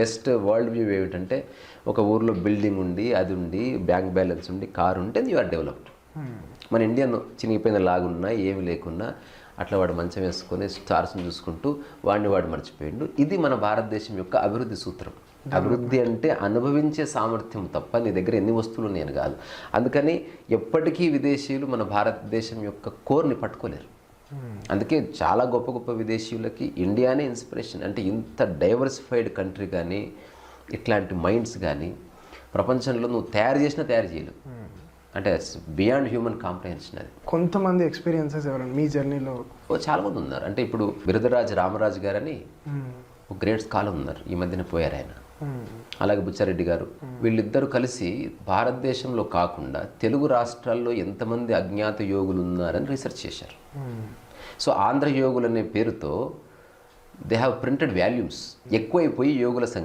Best world view ఏమిటంటే ఒక ఊర్లో బిల్డింగ్ ఉండి అది ఉండి బ్యాంక్ బ్యాలెన్స్ ఉండి కారు ఉంటే యు ఆర్ డెవలప్డ్. మన ఇండియన్ చినిగిపోయిన లాగున్నా ఏమి లేకున్నా అట్లా వాడు మంచం వేసుకొని స్టార్స్ని చూసుకుంటూ వాడిని వాడు మర్చిపోయిండు. ఇది మన భారతదేశం యొక్క అభివృద్ధి సూత్రం. అభివృద్ధి అంటే అనుభవించే సామర్థ్యం తప్ప నీ దగ్గర ఎన్ని వస్తువులు నేను కాదు. అందుకని ఎప్పటికీ విదేశీయులు మన భారతదేశం యొక్క కోర్ని పట్టుకోలేరు. అందుకే చాలా గొప్ప గొప్ప విదేశీయులకి ఇండియానే ఇన్స్పిరేషన్. అంటే ఇంత డైవర్సిఫైడ్ కంట్రీ కానీ ఇట్లాంటి మైండ్స్ కానీ ప్రపంచంలో నువ్వు తయారు చేసినా తయారు చేయలేవు. అంటే బియాండ్ హ్యూమన్ కాంప్రహెన్షన్ అది. కొంతమంది ఎక్స్పీరియన్సెస్ ఎవరైనా మీ జర్నీలో ఓ చాలా మంది ఉన్నారు. అంటే ఇప్పుడు బిరుదరాజు రామరాజు గారని ఒక గ్రేట్ స్కాలర్ ఉన్నారు. ఈ మధ్యన పోయారు ఆయన. అలాగే బుచ్చారెడ్డి గారు. వీళ్ళిద్దరూ కలిసి భారతదేశంలో కాకుండా తెలుగు రాష్ట్రాల్లో ఎంతమంది అజ్ఞాత యోగులు ఉన్నారని రీసెర్చ్ చేశారు. సో ఆంధ్ర యోగులు అనే పేరుతో దే హ్యావ్ ప్రింటెడ్ వాల్యూమ్స్. ఎక్కువైపోయి యోగుల సంఖ్య